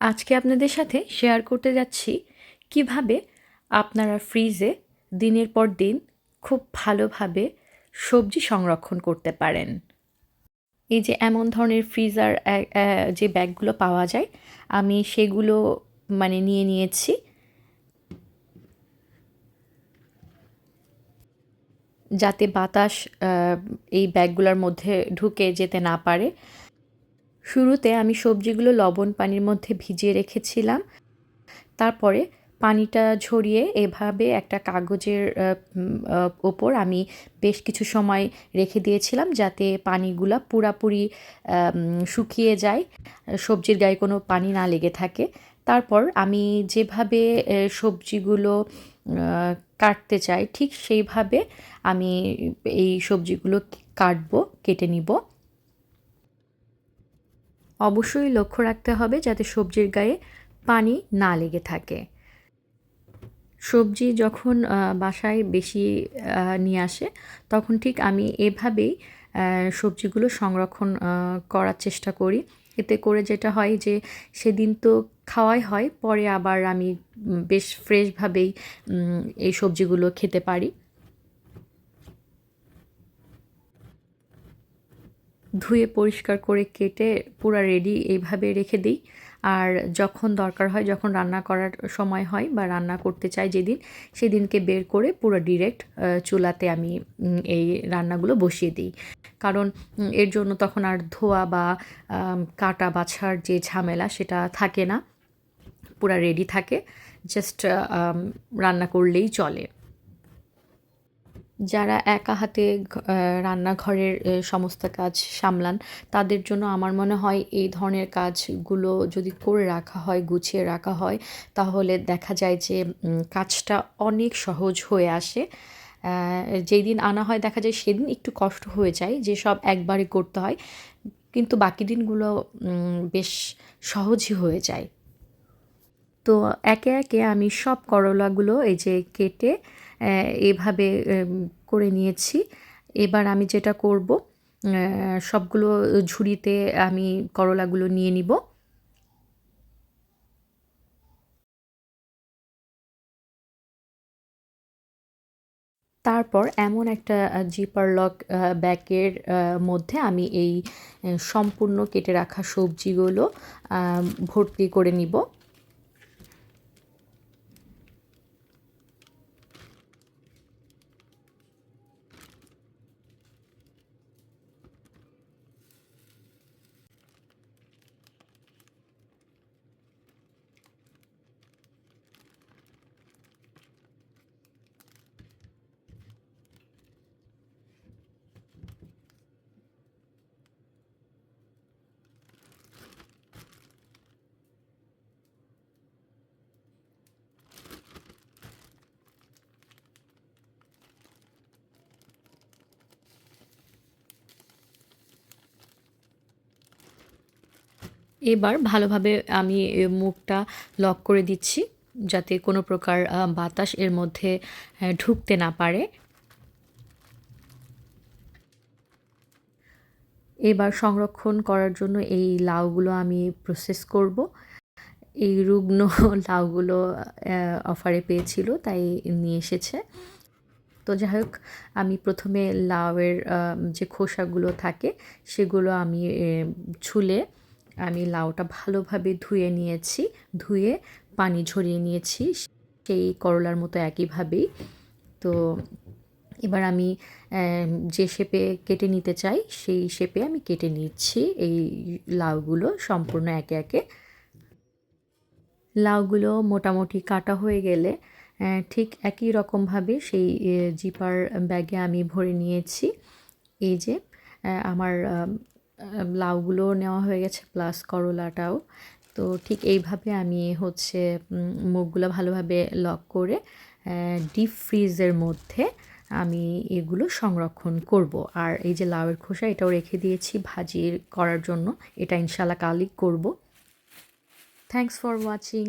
আজকে আপনাদের সাথে শেয়ার করতে যাচ্ছি কীভাবে আপনারা ফ্রিজে দিনের পর দিন খুব ভালোভাবে সবজি সংরক্ষণ করতে পারেন। এই যে এমন ধরনের ফ্রিজার যে ব্যাগগুলো পাওয়া যায়, আমি সেগুলো মানে নিয়ে নিয়েছি। যাতে বাতাস এই ব্যাগগুলোর মধ্যে ঢুকে যেতে না পারে। শুরুতে আমি সবজিগুলো লবণ পানির মধ্যে ভিজিয়ে রেখেছিলাম। তারপরে পানিটা ঝরিয়ে এভাবে একটা কাগজের ওপর আমি বেশ কিছু সময় রেখে দিয়েছিলাম যাতে পানিগুলা পুরাপুরি শুকিয়ে যায়, সবজির গায়ে কোনো পানি না লেগে থাকে। তারপর আমি যেভাবে সবজিগুলো কাটতে চাই ঠিক সেইভাবে আমি এই সবজিগুলো কাটবো, কেটে নিব। অবশ্যই লক্ষ্য রাখতে হবে যাতে সবজির গায়ে পানি না লেগে থাকে। সবজি যখন বাসায় বেশি নিয়ে আসে, তখন ঠিক আমি এভাবেই সবজিগুলো সংরক্ষণ করার চেষ্টা করি। এতে করে যেটা হয় যে, সেদিন তো খাওয়াই হয়, পরে আবার আমি বেশ ফ্রেশভাবেই এই সবজিগুলো খেতে পারি। ধুয়ে পরিষ্কার করে কেটে পুরো রেডি এইভাবে রেখে দিই। আর যখন দরকার হয়, যখন রান্না করার সময় হয় বা রান্না করতে চাই যেদিন, সেদিনকে বের করে পুরো ডিরেক্ট চুলাতে আমি এই রান্নাগুলো বসিয়ে দিই। কারণ এর জন্য তখন আর ধোয়া বা কাটা বাছার যে ঝামেলা সেটা থাকে না। পুরো রেডি থাকে জাস্ট রান্না করলেই চলে। যারা একা হাতে রান্নাঘরের সমস্ত কাজ সামলান, তাদের জন্য আমার মনে হয় এই ধরনের কাজগুলো যদি করে রাখা হয়, গুছিয়ে রাখা হয়, তাহলে দেখা যায় যে কাজটা অনেক সহজ হয়ে আসে। যেই দিন আনা হয়, দেখা যায় সেদিন একটু কষ্ট হয়ে যায়, যে সব একবারে করতে হয়। কিন্তু বাকি দিনগুলো বেশ সহজই হয়ে যায়। তো একে একে আমি সব করলাগুলো এই যে কেটে এভাবে করে নিয়েছি। এবার আমি যেটা করব সবগুলো ঝুড়িতে আমি করলাগুলো নিয়ে নিব। তারপর এমন একটা জিপার লক ব্যাগের মধ্যে আমি এই সম্পূর্ণ কেটে রাখা সবজিগুলো ভর্তি করে নিব। এবার ভালোভাবে আমি মুখটা লক করে দিচ্ছি, যাতে কোনো প্রকার বাতাস এর মধ্যে ঢুকতে না পারে। এবার সংরক্ষণ করার জন্য এই লাউগুলো আমি প্রসেস করব। এই রুগ্ন লাউগুলো অফারে পেয়েছিল, তাই নিয়ে এসেছে। তো যাই হোক আমি প্রথমে লাউয়ের যে খোসাগুলো থাকে, সেগুলো আমি ছুলে আমি লাউটা ভালোভাবে ধুয়ে নিয়েছি, ধুয়ে পানি ঝরিয়ে নিয়েছি, সেই করলার মতো একইভাবেই। তো এবার আমি যে শেপে কেটে নিতে চাই, সেই শেপে আমি কেটে নিচ্ছি এই লাউগুলো সম্পূর্ণ একে একে। লাউগুলো মোটামুটি কাটা হয়ে গেলে ঠিক একই রকমভাবে সেই জিপার ব্যাগে আমি ভরে নিয়েছি। এই যে আমার লাউগুলো নেওয়া হয়ে গেছে প্লাস করলাটাও। তো ঠিক এইভাবে আমি হচ্ছে মুখগুলো ভালোভাবে লক করে ডিপ ফ্রিজের মধ্যে আমি এগুলো সংরক্ষণ করব। আর এই যে লাউয়ের খোসা, এটাও রেখে দিয়েছি ভাজি করার জন্য। এটা ইনশাল্লাহ কালই করব। Thanks for watching